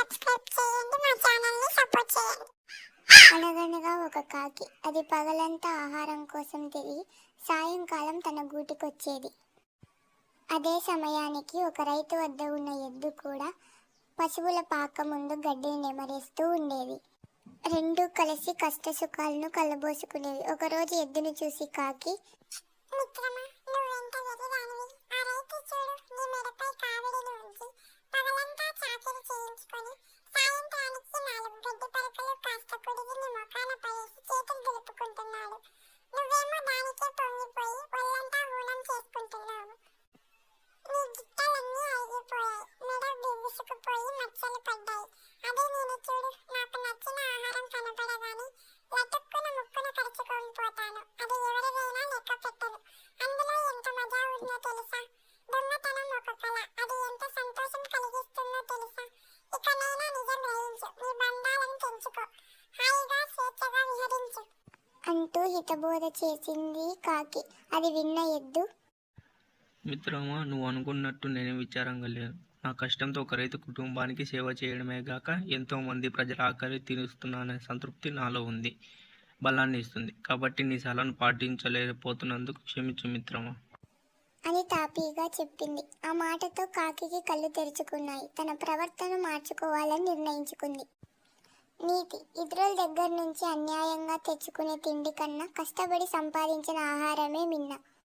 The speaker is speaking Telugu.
సబ్స్క్రైబ్ చేయండి మా ఛానల్ని సపోర్ట్ చేయండి. అనగనగా ఒక కాకి అది పగలంతా ఆహారం కోసం తిరిగి సాయంకాలం తన గూటికొచ్చేది. అదే సమయానికి ఒక రైతు వద్ద ఉన్న ఎద్దు కూడా పశువుల పాక ముందు గడ్డిని నెమరేస్తూ ఉండేది. రెండు కలిసి కష్ట సుఖాలను కలబోసుకునేవి. ఒకరోజు ఎద్దును చూసి కాకి మిత్రమా మచ్చలు పడ్డాయి అదే నేను చూడు నాకు నచ్చిన ఆహారం కనపడగానే లటుక్కున ముక్కున కరుచుకొని పోతాను అది ఎవరిదైనా లెక్క పెట్టదు. అందులో ఎంత మజా ఉందో తెలుసా? దొంగతనం ఒక కళ అది ఎంత సంతోషం కలిగిస్తుందో తెలుసా? ఇక నేను నిజం గ్రహించు. నీ బంధాలను పెంచుకో. హాయిగా స్వేచ్ఛగా విహరించు. అంటూ హితబోధ చేసింది కాకి. అది విన్న ఎద్దు. మిత్రమా నువ్వు అనుకున్నట్టు నేను విచారంగా లేదు నా కష్టంతో ఒక రైతు కుటుంబానికి సేవ చేయడమే గాక ఎంతోమంది ప్రజల ఆకలి తీరుస్తున్నాననే సంతృప్తి నాలో ఉంది బలాన్ని ఇస్తుంది. కాబట్టి నీ సలహాను పాటించలేకపోతున్నందుకు క్షమించు మిత్రమా. అని తాపీగా చెప్పింది. ఆ మాటతో కాకికి కళ్ళు తెరుచుకున్నాయి. తన ప్రవర్తన మార్చుకోవాలని నిర్ణయించుకుంది. నీతి ఇతరుల దగ్గర నుంచి అన్యాయంగా తెచ్చుకునే తిండి కన్నా కష్టపడి సంపాదించిన ఆహారమే మిన్న.